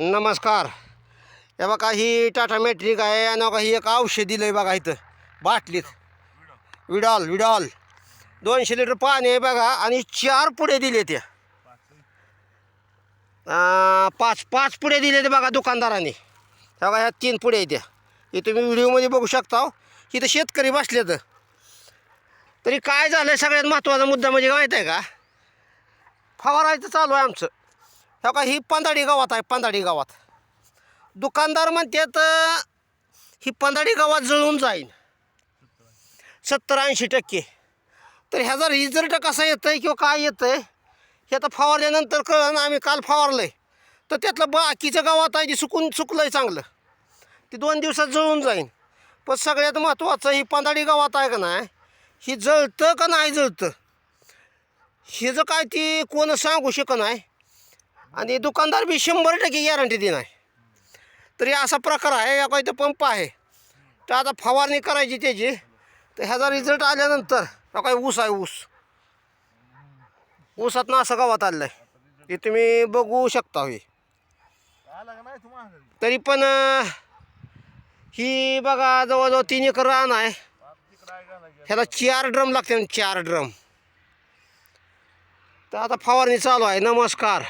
नमस्कार. हे बघा ही टाटा मॅट्रिक आहे आणि बघा ही एक औषध दिलं आहे बघा इथं बाटलीत. विडॉल विडॉल. दोनशे लिटर पाणी आहे बघा आणि चार पुढे दिले ते पाच पाच पुढे दिले ते बघा दुकानदारांनी. हे बघा ह्या तीन पुढे त्या हे. तुम्ही व्हिडिओमध्ये बघू शकता इथं शेतकरी बसले तर तरी काय झालं सगळ्यात महत्त्वाचा मुद्दा म्हणजे माहीत आहे का? फवारायचं चालू आहे आमचं. हो का ही पंधाडी गावात आहे पंधाडी गावात. दुकानदार म्हणतात ही पंधाडी गावात जळून जाईल सत्तर ऐंशी टक्के. तर ह्याचा रिझल्ट कसा येतं आहे किंवा काय येतं आहे हे आता फवारल्यानंतर कळलं ना आम्ही काल फवारलं आहे तर त्यातलं बाकीच्या गावात आहे जे सुकून सुकलं आहे चांगलं. ते दोन दिवसात जळून जाईन. पण सगळ्यात महत्त्वाचं ही पंधाडी गावात आहे का नाही ही जळतं का नाही जळतं? हिचं काय ती कोण सांगू शकत नाही. आणि दुकानदार बी शंभर टक्के गॅरंटी देणार. तरी असा प्रकार आहे या काही पंप आहे. तर आता फवारणी करायची त्याची. तर ह्याचा रिझल्ट आल्यानंतर हा ऊस आहे ऊस. ऊसात ना असं गावात आलेलं आहे हे तुम्ही बघू शकता हे. तरी पण ही बघा जवळजवळ तीन एकर रान आहे. ह्याला चार ड्रम लागते चार ड्रम. तर आता फवारणी चालू आहे. नमस्कार.